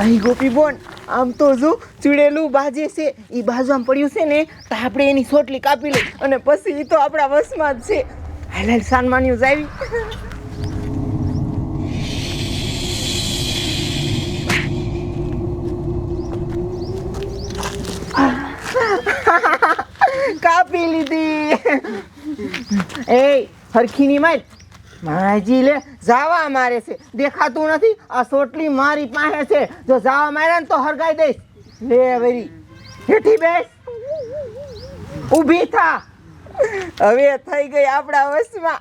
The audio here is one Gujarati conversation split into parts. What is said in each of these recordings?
અહીં ગોપી આમ તો જો ચૂડેલું બાજે છે એ બાજુમાં પડ્યું છે ને, તો આપણે એની સોટલી કાપી લઈ અને પછી એ તો આપણા વશમાં જ છે. હાલ હાલ સાનમાન્યું આવી. કાપી લીધી. એ, હરખીની માર. માજી લે, જાવા મારે છે. દેખાતું નથી, આ સોટલી મારી પાસે છે. જો જાવા મારે ને તો હરગાઈ દઈશ. લે, વરી, હેઠી બેસ. ઊભી થા. હવે થઈ ગઈ આપણા વશમાં.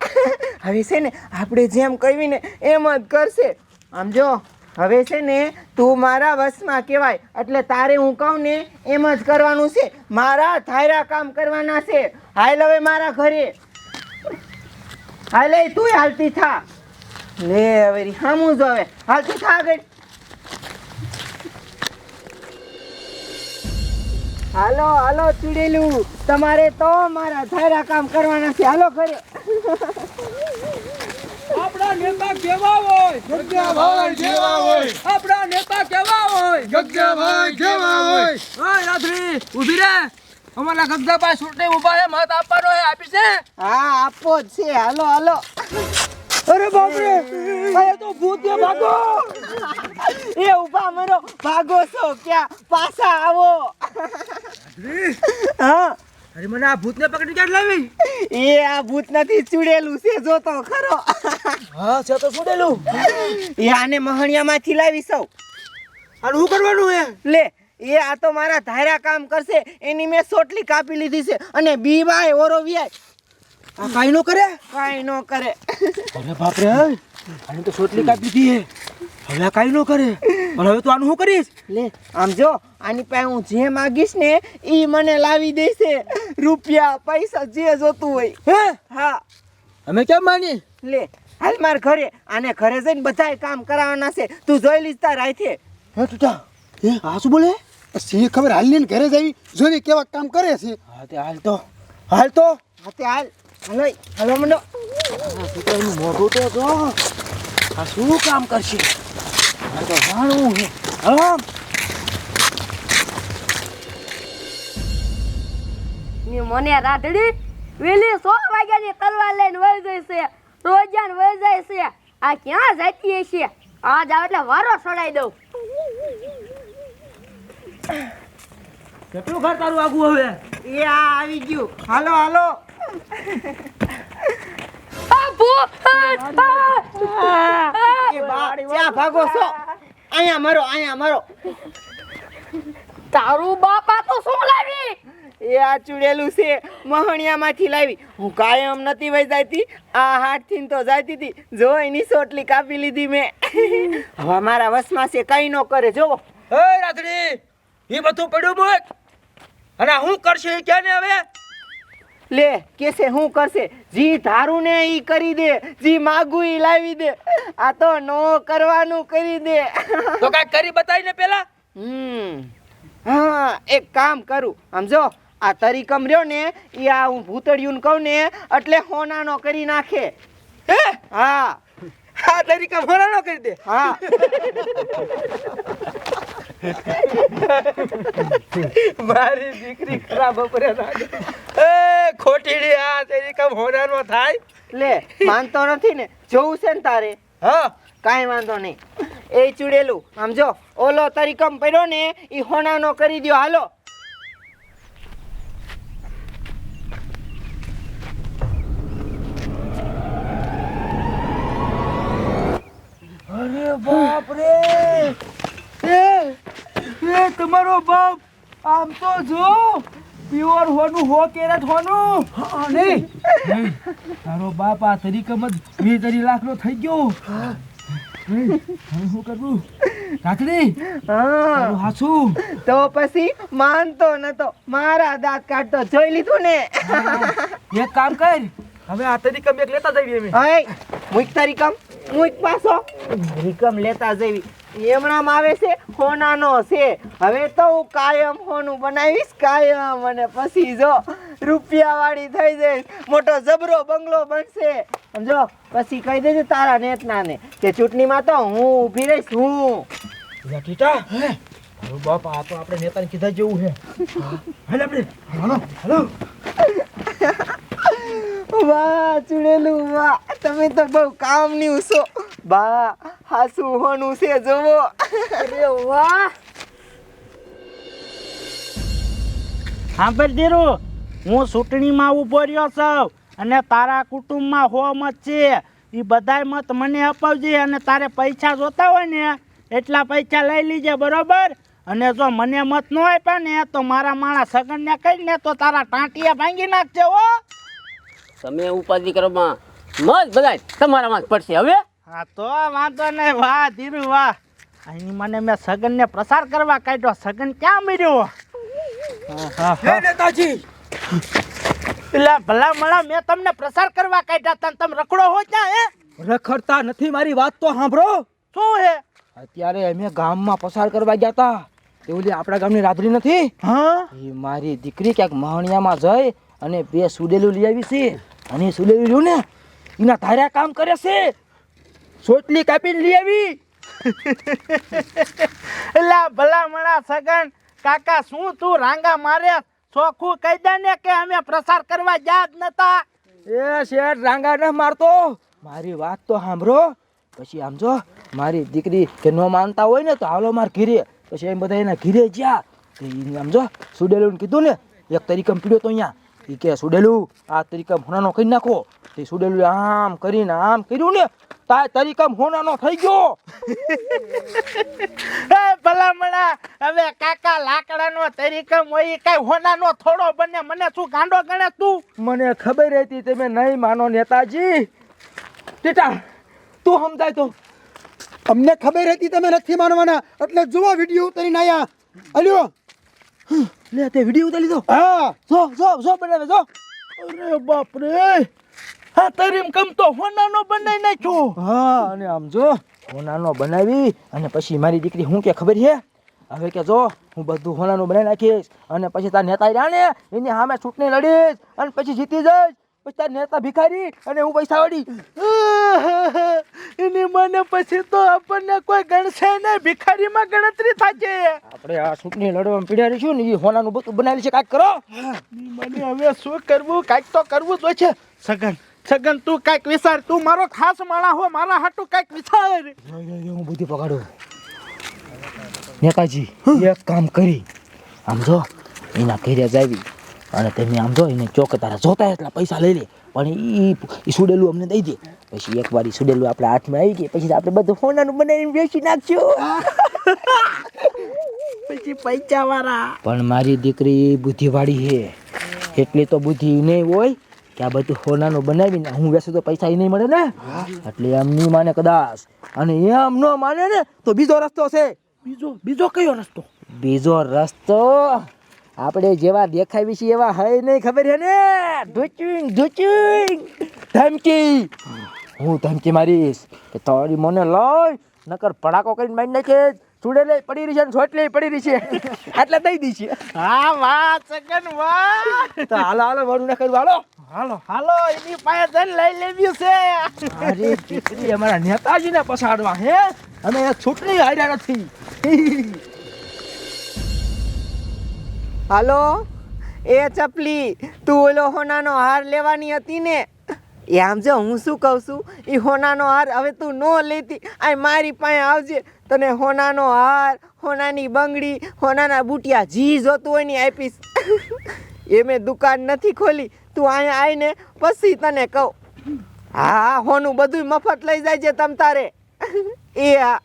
હવે છે ને, આપણે જેમ કહીને એમ જ કરશે. આમ જો, હવે છે ને, તું મારા વશમાં કહેવાય. એટલે તારે હું કહું ને, એમ જ કરવાનું છે. મારા ધાયરા કામ કરવાના છે. હાલ હવે મારા ઘરે. હાલે તું હાલતી થા. લે હવે હામું જ હવે. હાલતી થા આગળ. હાલો હાલો ચૂડેલું. તમારે તો મારા ધારા કામ કરવાના છે. હાલો ઘરે. આપણા નેતા કેવા હોય? જગ્યાભાઈ કેવા હોય. આપણા નેતા કેવા હોય? જગ્યાભાઈ કેવા હોય. હા રાત્રી ઊભી રે. અમારા ગગદાભાઈ સુટે ઊભા છે મત આપવાનો હે આપી છે? હા આપો જ છે. હાલો હાલો. અરે બાપ રે આ તો ભૂત ભાગો. એ ઊભા મરો ભાગો છો. ક્યાં? પાછા આવો. હા. અરે મને આ ભૂતને પકડી ક્યાં લાવી? એ આ ભૂત નથી ચૂડેલું છે જો તો ખરો. હા છે તો ચૂડેલું. એ આને મહણિયામાંથી લાવી સૌ. અને શું કરવાનું હે? લે એ આ તો મારા ધાર્યા કામ કરશે. એની મેં સોટલી કાપી લીધી છે. અને બી બાય ઓરો વ્યાય આ કાઈ નો કરે? કાઈ નો કરે. અરે બાપ રે આને તો સોટલી કાપી દીધી હે હવે આ કાઈ નો કરે? પણ હવે તો આનું શું કરીશ? લે આમ જો આની પાસે હું જે માગીશ ને એ મને લાવી દેશે. રૂપિયા પૈસા જે જોતું હોય. હે? હા. અમે કેમ માની લે હાલ માર ઘરે. આને ઘરે જઈને બધાય કામ કરાવવાના છે. તું જોઈ લીધતા તાર હાથે. હે તું હે આ શું બોલે? સિંહ ખબર હાલની ને ઘરે જઈ જોઈને કેવા કામ કરે છે. હા તે હાલ તો. હાલ તો? હાથે હાલ. હાલો હાલો મંડો. એનું મોઢું તો જો. આ શું કામ કરશે? આ તો જાણવું છે. હા ને મને રાધડી? વેલી સો વાગ્યાની તલવાર લઈને વહી જાય છે. રોજાન વહી જાય છે. આ ક્યાં જતી હશે? આજ આવે એટલે વારો છોડાઈ દઉં. કેટલું ઘર તારું આગું હવે? એ આ આવી ગયું. હાલો હાલો. આ ભૂત! એ બા ક્યાં ભાગો છો? અહીંયા મરો અહીંયા મરો. તારું બાપા તો શું લાવી? એ આ ચૂડેલું છે મહણિયામાંથી લાવી. હું કાયમ નથી વહી જાતી આ હાથથી તો જાતી હતી. જો એની સોટલી કાપી લીધી મેં. હવે મારા વસમાં છે કઈ ન કરે જો એ રાધડી એ બધું પડ્યું બોલ. અને હું શું કરશે એ ક્યાં ને હવે? લે કેસે હું કરશે? જી ધારું ને ઈ કરી દે જી માગું ઈ લાવી દે. આ તો નો કરવાનું કરી દે. તો કા કરી બતાવીને પેલા? હમ. હા એક કામ કરું. સમજો? આ તરીકમ રહ્યો ને એ આ હું ભૂતળિયું કહું ને એટલે હોનાનો કરી નાખે. હે? હા. આ તરીકે ભરાનો કરી દે? હા. મારી દીકરી ખરાબ બપોરે લાગે એ ખોટીડી આ તરીકે હોનાનો થાય? લે માનતો નથી ને. જોવું છે ને તારે? હા. કાંઈ વાંધો નહીં. એ ચૂડેલું આમ જો ઓલો તરીકમ પડ્યો ને એ હોનાનો કરી દ્યો હાલો. અરે બાપ રે એ તમારો બાપ આમ તો જો પ્યોર હોનું હો કેરેટ હોનું. નહીં તારો બાપ આ તરીકમ જ વીસ તરી લાખનો થઈ ગયો. શું કરવું કાકડી હાસું. તો પછી માનતો નતો. મારા દાંત કાઢતો જોઈ લીધું ને? એક કામ કર હવે આ તરીકમ એક લેતા જઈએ અમે. હે મુઈક તરીકમ. મુઈક પાછો. રીકમ લેતા જવી એમણામ આવે છે હોનાનો છે. હવે તો હું કાયમ હોનું બનાવીશ કાયમ. અને પછી જો રૂપિયા વાળી થઈ જઈશ. મોટો જબરો બંગલો બનશે. સમજો પછી કહી દેજે તારા નેતના ને કે ચૂંટણીમાં તો હું ઊભી રહીશ હું. ટીટા. હે? બાપ આ તો આપણે નેતાને કીધા જેવું છે. હાલ આપણે. હાલો. હાલો. વાહ ચુડેલું વાહ. તમે તો બહુ કામની છો. બા હા સુહોનું છે જોવો અરે વાહ. સાંભળ દીરુ હું ચૂંટણીમાં ઊભો રહ્યો છું અને તારા કુટુંબમાં હો મત છે. એ બધાય મત મને અપાવજે અને તારે પૈસા જોતા હોય ને એટલા પૈસા લઈ લીજે બરોબર? અને જો મને મત ન આપ્યા ને તો મારા માણસ સગનને કહીને તો તારા ટાંટિયા ભાંગી નાખજે હો. તમે ઉપાધિ કરવામાં મત બધા તમારામાં જ પડશે હવે. હા તો વાંધો નહીં વાહ ધીરુ વાહ. અહીં મને મેં સગનને પ્રસાર કરવા કાઢ્યો. સગન ક્યાં મર્યો હા હા. હે નેતાજી. એટલે ભલા મળા મેં તમને પ્રસાર કરવા કાઢ્યા તા તમે રખડો હો ક્યાં હે? રખડતા નથી મારી વાત તો સાંભળો. શું હે? અત્યારે અમે ગામમાં પસાર કરવા ગયા હતા. તે ઓલી આપણા ગામની રાત્રી નથી? હા. એ મારી દીકરી ક્યાંક મહણિયામાં જઈ અને બે સુડેલું લઈ આવી છે. અને સુડેલું ને એના ધાર્યા કામ કરે છે. સોટલી કાપીને લઈ આવી. એટલે ભલા મળા સગન, કાકા શું તું રાંગા મારે ચોખ્ખું કહી દે ને કે અમે પ્રસાર કરવા જ નતા? એ શેઠ, રાંગા ન મારતો. મારી વાત તો સાંભળો. પછી આમ જો, મારી દીકરી કે ન માનતા હોય ને તો હાલો માર ઘીરે. પછી એમ બધા એના ઘીરે જ્યાં. તો આમ જો, સુડેલું કીધું ને, એક તરીકમ પીડ્યો તો અહીંયા. એ કે સુડેલું, આ તરીકમ હુનાનો કરી નાખો. તે સુડેલું આમ કરીને આમ કર્યું ને તા તરીકમ હોનાનો થઈ ગયો. એ ભલા મળા હવે કાકા લાકડાનો તરીકે હોય કઈ હોનાનો થોડો બને. મને શું ગાંડો ગણે તું? મને ખબર હતી તમે નહીં માનો નેતાજી. ટેટા તું સમજાય તો. અમને ખબર હતી તમે નથી માનવાના. એટલે જુઓ વીડિયો ઉતારીને આયા. અલ્યો લે તે વીડિયો ઉતારી દો. હા. જો જો જો બનાવે જો. અરે બાપ રે હા તરીમ કમ તો હોનાનો બનાવી નાખ્યો. હા અને આમ જો હોનાનો બનાવી અને પછી મારી દીકરી હું કે ખબર છે? હવે કે જો હું બધું હોનાનું બનાવી નાખીશ અને પછી તાર નેતા રહ્યા ને એની સામે ચૂંટણી લડીશ અને પછી જીતી જઈશ. પછી તાર નેતા ભિખારી અને હું પૈસા વળી એની મને પછી તો આપણને કોઈ ગણશે નહીં ભિખારીમાં ગણતરી થશે. આપણે આ ચૂંટણી લડવામાં પીડ્યા રહીશું ને એ હોનાનું બધું બનાવી છે કાંઈક કરો. મને હવે શું કરવું કાંઈક તો કરવું જ હોય છે. સગન સગન તું કાંઈક વિચાર તું મારો ખાસ માળા હો મારા હાટુ કાંઈક વિચાર. હું બુદ્ધિ પકડું. નેતાજી એક કામ કરી. આમ જો એના ઘરે જાવી અને તમે આમ જો એને ચોક તારા જોતા એટલા પૈસા લઈ લે. પણ એ સુડેલું અમને દઈ દે. પછી એક વાર સુડેલું આપણે હાથમાં આવી ગઈ પછી આપણે બધું સોનાનું બનાવીને વેચી નાખશું. પછી પૈસા વાળા પણ મારી દીકરી બુદ્ધિવાળી છે. એટલી તો બુદ્ધિ નહીં હોય. કે આ બધું સોનાનું બનાવીને હું વેસે તો પૈસા ઈ નહીં મળે ને? એટલે એમ નહીં માને કદાચ. અને એમ ન માને ને તો બીજો રસ્તો છે. બીજો બીજો કયો રસ્તો? બીજો રસ્તો આપણે જેવા દેખાવી છીએ એવા હય નહીં ખબર છે ને? ધૂચિંગ ધૂચિંગ. ધમકી. હું ધમકી મારીશ કે તારી મને લઈ નકર પડાકો કરીને મારી નાખે. ચૂડે લઈ પડી રહી છે ને છોટલી પડી રહી છે. એટલે દઈ દઈશ હા વાહ સગન વાહ તો હાલો હાલો મારું ના વાળો હાલો. હાલો હાલો એની પાસે જઈને લઈ લેવી છે. અરે દીકરી અમારા નેતાજીને પછાડવા હે? અમે એ છૂટણી હાર્યા નથી. હાલો એ ચપલી તું ઓલો હોનાનો હાર લેવાની હતી ને? એ આમ જો હું શું કહું છું? એ હોનાનો હાર હવે તું ન લેતી. આ મારી પાસે આવજે. તને હોનાનો હાર હોનાની બંગડી હોનાના બુટિયા જી જોતું હોય ને આપીશ. એ મેં દુકાન નથી ખોલી. તું અહીંયા આવીને પછી તને કહું. હા હોનું બધું મફત લઈ જાય છે તમ તારે. એ હા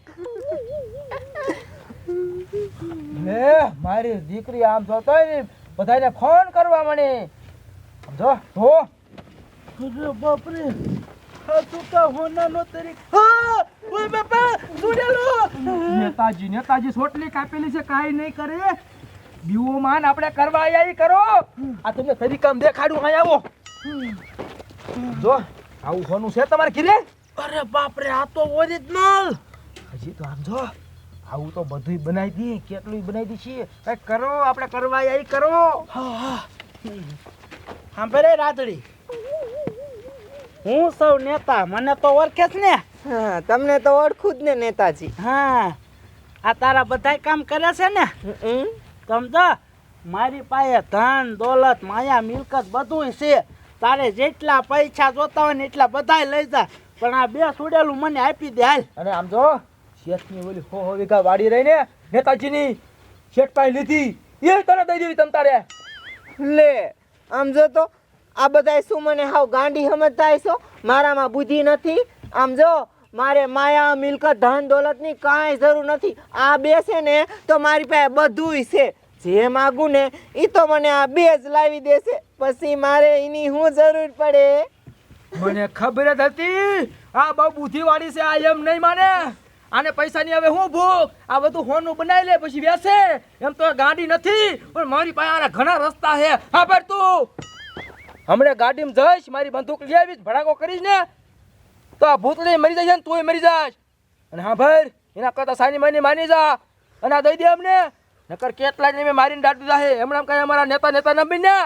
હે મારી દીકરી આમ જોતો હોય ને બધાને ફોન કરવા મને. જો તો અરે બાપરે હા તું કા હોનાનો તરીક હા ઓય બાપા સુડેલો નેતાજી નેતાજી સોટલી કાપેલી છે કાઈ નહીં કરે. બીવો માન આપણે કરવા આયા ઈ કરો. આ તમને તરીકામ દેખાડું અહીં આવો. જો આવું હોનું છે તમારે ઘીરે? અરે બાપ રે આ તો ઓરિજિનલ હજી તો આમ જો આવું તો બધુંય બનાવી દી કેટલું બનાવી દી છીએ. કઈ કરો આપણે કરવા આયા ઈ કરો. સાંભળે રાતડી હું સૌ નેતા મને તો ઓળખે જ ને. હા તમને તો ઓળખું જ ને નેતાજી. હા આ તારા બધાય કામ કરે છે ને? હમ. સમજો મારી પાસે ધન દોલત માયા મિલકત બધું છે. તારે જેટલા પૈસા જોતા હોય ને એટલા બધા લઈ જા. પણ આ બે સુડેલું મને આપી દે હાલ. અને આમ જો શેઠની ઓલી હો હો વીઘા વાડી રહીને નેતાજીની શેઠ પાસે લીધી. એ તને દઈ દેવી તમ તારે. લે આમ જો તો આ બધા શું મને હાવ ગાંડી સમજતા હશો? મારામાં બુદ્ધિ નથી. આમ જો મારે માયા મિલકત ધન દોલતની કાંઈ જરૂર નથી. આ બે છે ને, તો મારી પાસે બધુંય છે. જે માગું ને એ તો મને આ બે જ લાવી દેશે. પછી મારે એની શું જરૂર પડે? મને ખબર જ હતી. આ બહુ બુદ્ધિવાળી છે, આ એમ નહીં માને. આને પૈસાની હવે હું ભૂખ? આ બધું હોનું બનાવી લે, પછી બેસે એમ તો ગાડી નથી, પણ મારી પાસે આના ઘણા રસ્તા છે. હા પર તું. હમણાં ગાડીમાં જઈશ, મારી બંદૂક લઈ આવીશ, ભડાકો કરીશ ને. તો આ ભૂતળી મરી જાય ને તુંય મરી જાશ અને હા ભાઈ એના કરતા સાની માની માની જા અને આ દઈ દે અમને નકર કેટલા ને મેં મારીને દાટી જાહે હમણાં કઈ અમારા નેતા નેતા ને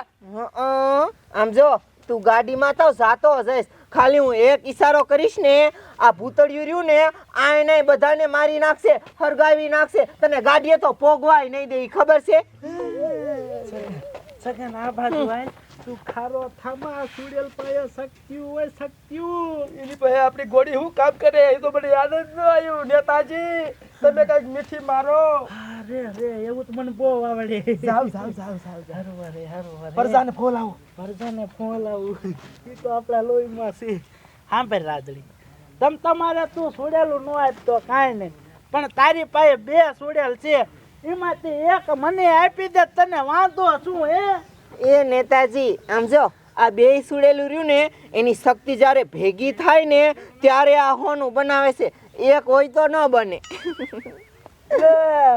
આમ જો તું ગાડીમાં તો જાતો જઈશ ખાલી હું એક ઈશારો કરીશ ને આ ભૂતળિયું રહ્યું ને આને બધાને મારી નાખશે હરગાવી નાખશે તને ગાડીએ તો પોગવાય નહીં દે ખબર છે સગન આ બાજુ તું થામા સુડેલ પાયો શક્તિયું હોય શક્તિયું એની પાસે આપણી ગોળી શું કામ કરે? એ તો મને યાદ જ ન આવ્યું. નેતાજી તમે કંઈક મીઠી મારો. અરે અરે એવું તો મને બહુ આવડે. સાવ સાવ સાવ સાવ હારું અરે હારું અરે પરજાને ફોન આવું. પરજાને ફોન આવું. એ તો આપણા લોહીમાં છે. સાંભળ રાજડી તમ તમારે તું સુડેલું ન આપ તો કાંઈ નહીં. પણ તારી પાસે બે સુડેલ છે. એમાંથી એક મને આપી દે તને વાંધો શું હે? એ નેતાજી આમ જો આ બે સુડેલું રહ્યું ને એની શક્તિ જ્યારે ભેગી થાય ને ત્યારે આ હોનું બનાવે છે. એક હોય તો ન બને.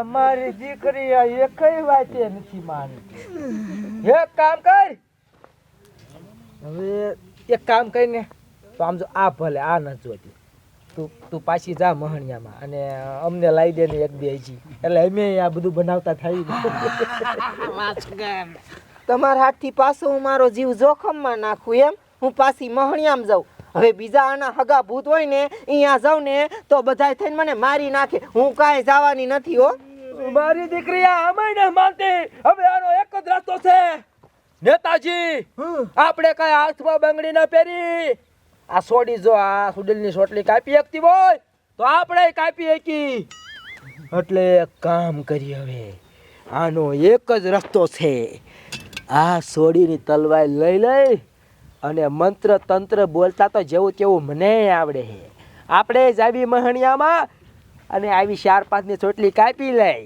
મારી દીકરી આ એકઈ વાતે નથી માની એક કામ કર. હવે એક કામ કરીને તો આમ જો આ ભલે આ ન જોતી. તું તું પાછી જા મહણિયામાં અને અમને લાવી દે ને એક બે એટલે અમે આ બધું બનાવતા થઈ તમારા હાથથી પાછો હું મારો જીવ જોખમમાં નાખું એમ? હું પાછી મહણિયામાં જાઉં. હવે બીજા આના હગા ભૂત હોય ને અહીંયા જાઉં ને તો બધાય થઈને મને મારી નાખે. હું કાંઈ જવાની નથી હો. મારી દીકરી આ અમાય ન માનતી. હવે આનો એક જ રસ્તો છે. નેતાજી આપણે કઈ હાથમાં બંગડી ન પહેરી. આ સોડી જો આ સુડેલની સોટલી કાપી શકતી હોય તો આપણે કાપી શકી એટલે કામ કરી હવે. આનો એક જ રસ્તો છે. આ સોડીની તલવાર લઈ લઈ અને મંત્ર તંત્ર બોલતા તો જેવું તેવું મને આવડે છે. આપણે જ આવી મહણિયામાં અને આવી ચાર પાંચની ચોટલી કાપી લઈ.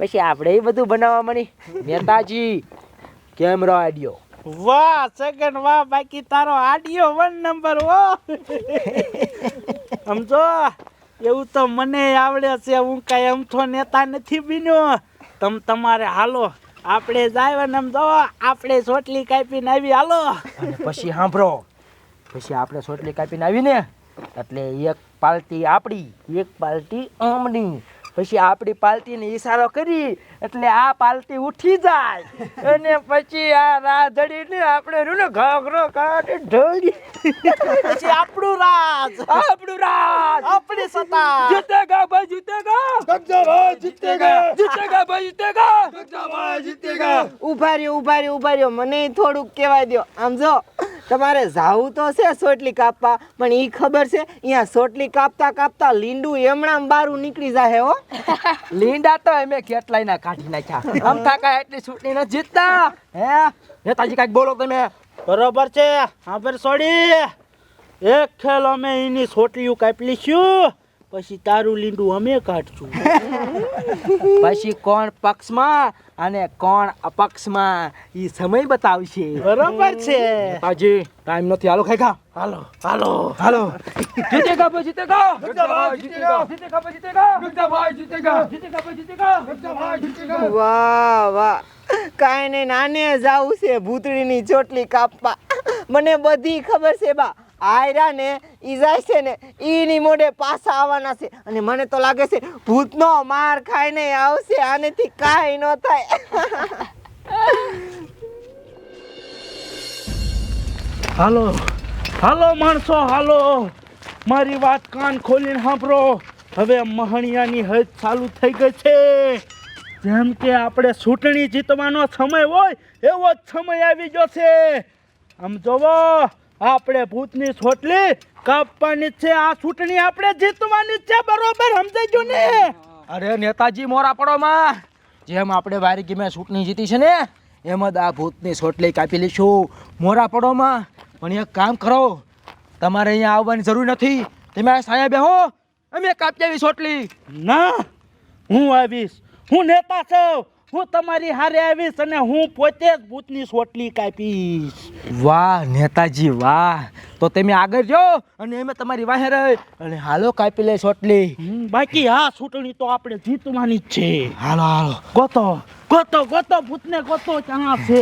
પછી આપણે એ બધું બનાવવા મળી નેતાજી, કેમેરો આડ્યો. વાહ સગન વાહ, બાકી તારો આડિયો વન નંબર ઓ સમજો એવું તો મને આવડે છે. હું કાંઈ અમથો નેતા નથી બીનો તમ તમારે હાલો આપણે જાય ને સમજો આપણે સોટલી કાપીને આવી, હાલો. પછી સાંભળો. પછી આપણે સોટલી કાપીને આવીને, એટલે એક પાલટી આપણી, એક પાલટી આમની. પછી આપણી પાલતીને ઈશારો કરી એટલે આ પાલટી ઉઠી જાય. અને પછી આ રાધડીને આપણે રૂને ઘાઘરો કાઢી ઢળી. પછી આપણું રાજ. આપણું રાજ. આપણી સત્તા. જીતેગા ભાઈ જીતેગા. ભાઈ જીતેગા. જીતેગા ભાઈ જીતેગા. ભાઈ જીતેગા. ઊભા રહ્યો ઊભા રહ્યો ઊભા રહ્યો. મને થોડુંક કહેવાય દો આમ જો. તમારે જાવું તો છે સોટલી કાપવા પણ એ ખબર છે અહીંયા સોટલી કાપતા કાપતા લીંડું એમણામ બારું નીકળી જાય હો. લીંડા તો એમે કેટલાય ના કાઢી નાખ્યા. આમ થાકા એટલી ચૂંટણી ન જીતતા. હે? નેતાજી કાંઈક બોલો તમે બરોબર છે. હાબર સોડી. એક ખેલ અમે એની સોટલીઓ કાપી લઈશું પછી તારું લીંડું અમે કાઢશું. પછી કોણ પક્ષમાં અને કોણ અપક્ષમાં ઈ સમય બતાવશે. બરોબર છે. નેતાજી ટાઈમ નથી. હાલો ખાઈ ખા. હાલો હાલો. હાલો. જીતેગા ભાઈ જીતેગા જીતેગા જીતેગા ભાઈ જીતેગા ભાઈ જીતેગા જીતેગા ભાઈ જીતેગા વાહ વાહ. કાંઈ નહીં નાને જાવું છે. ભૂતળીની ચોટલી કાપવા. મને બધી ખબર છે બા. આયરા ને ઈ છે ને ઈની મોઢે પાછા આવવાના છે. અને મને તો લાગે છે ભૂતનો માર ખાઈને આવશે, આનેથી કાંઈ ન થાય. હાલો હાલો માણસો, હાલો. મારી વાત કાન ખોલીને સાંભળો. હવે મહણિયાની હદ ચાલુ થઈ ગઈ છે. જેમ કે આપણે ચૂંટણી જીતવાનો સમય હોય, એવો જ સમય આવી ગયો છે. આમ જોવો આપણે ભૂતની છોટલી કાપવાની છે, આ ચૂંટણી આપણે જીતવાની છે, બરોબર, સમજાઈ ને? અરે નેતાજી મોરા પડોમાં જેમ આપણે વારી મેં ચૂંટણી જીતી છે ને, એમ જ આ ભૂતની સોટલી કાપી લઈશું. મોરા પડોમાં પણ એક કામ કરો, તમારે અહીંયા આવવાની જરૂર નથી. તમે સાયા બેહો અમે કાપી આવી સોટલી ના, હું આવીશ. હું નેતા છું. હું તમારી હારે આવીશ અને હું પોતે જ ભૂતની સોટલી કાપીશ. વાહ નેતાજી વાહ. તો તમે આગળ જો અને એમાં તમારી વાહે રહી અને હાલો કાપી લે સોટલી. બાકી આ ચૂંટણી તો આપણે જીતવાની જ છે. હાલો હાલો. ગોતો ગોતો ગોતો ભૂતને ગોતો ચણા છે?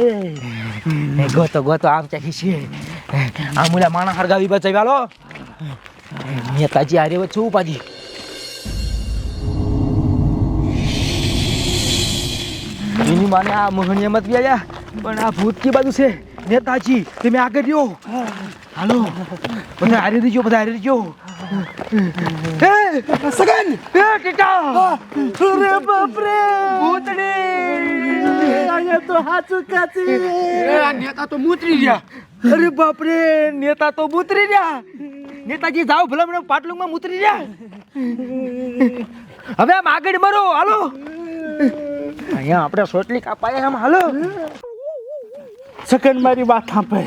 ગોતો ગોતો આમ ચાખી છે? આ મુલા માણા હરગાવી બચાવી હાલો. નેતાજી હારે વચ્ચે ઉપાધી. માને આ મોહણી મત જ ગયા પણ આ ભૂત કી બાજુ છે નેતાજી તમે આગળ રહ્યો. હાલો બધા હારી રહીજો બધા હારી રહીજો. સગન એ ટીટા. અરે બાપ રે ભૂતડી અહીંયા તો હાચું કાચી આ નેતા તો મૂતરી ગયા અરે બાપ રે નેતા તો મૂતરી રહ્યા. નેતાજી જાઓ ભલામણ પાટલુંગમાં મૂતરી રહ્યા. હવે આમ આગળ મરો હાલો. અહીંયા આપણે સોટલી કાપાય આમ હાલો. છગન મારી વાત સાંભળ.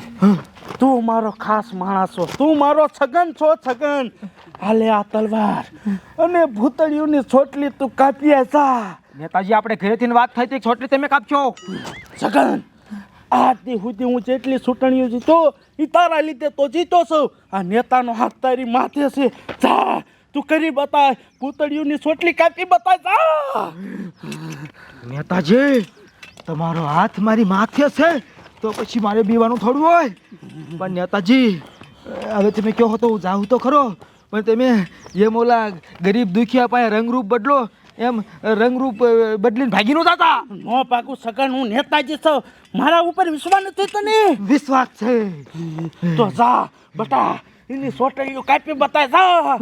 તું મારો ખાસ માણસ છો તું મારો છગન છો છગન. હાલે આ તલવાર. અને ભૂતળીઓની છોટલી તું કાપી જા. નેતાજી આપણે ઘરેથી વાત થઈ હતી છોટલી તમે કાપશો. છગન આજથી સુધી હું જેટલી ચૂંટણીઓ જીતો એ તારા લીધે તો જીતો છું. આ નેતાનો હાથ તારી માથે છે. જા. તું કરી બતાય પૂતળીઓની સોટલી કાપી બતાય જા. નેતાજી તમારો હાથ મારી માથે છે તો પછી મારે બીવાનું થોડું હોય. પણ નેતાજી હવે તમે કહો તો હું જાઉં તો ખરો પણ તમે એમ ઓલા ગરીબ દુખિયા પાસે રંગરૂપ બદલો એમ રંગરૂપ બદલીને ભાગી નતા હતા નો પાકું સગન હું નેતાજી છું. મારા ઉપર વિશ્વાસ નથી તને? વિશ્વાસ છે. તો જા બટા એની સોટલીઓ કાપી બતાય. જા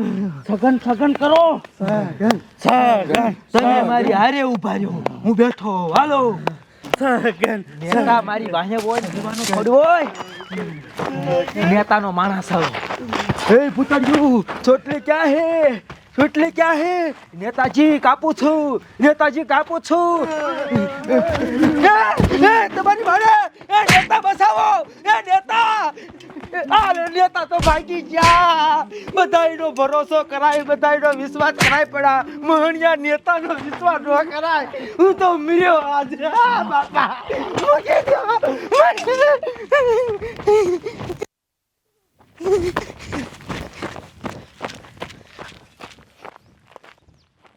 સગન સગન કરો. સગન તમે મારી હારે ઊભા રહ્યો. હું બેઠો. હાલો. સગન નેતા મારી વાહે હોય જીવાનું થોડું હોય. નેતાનો માણસ આવો. હે પુતળિયું ચોટલી ક્યાં હે? ચોટલી ક્યાં હે? નેતાજી કાપું છું. નેતાજી કાપું છું. તમારી ભાડે એ નેતા બસાવો. એ નેતા. અરે નેતા તો ભાગી ગયા. બધાયનો ભરોસો કરાય, બધાયનો વિશ્વાસ કરાય પડા મહણિયા નેતાનો વિશ્વાસ ન કરાય. હું તો મર્યો આજે. બાપા. મૂકી દો.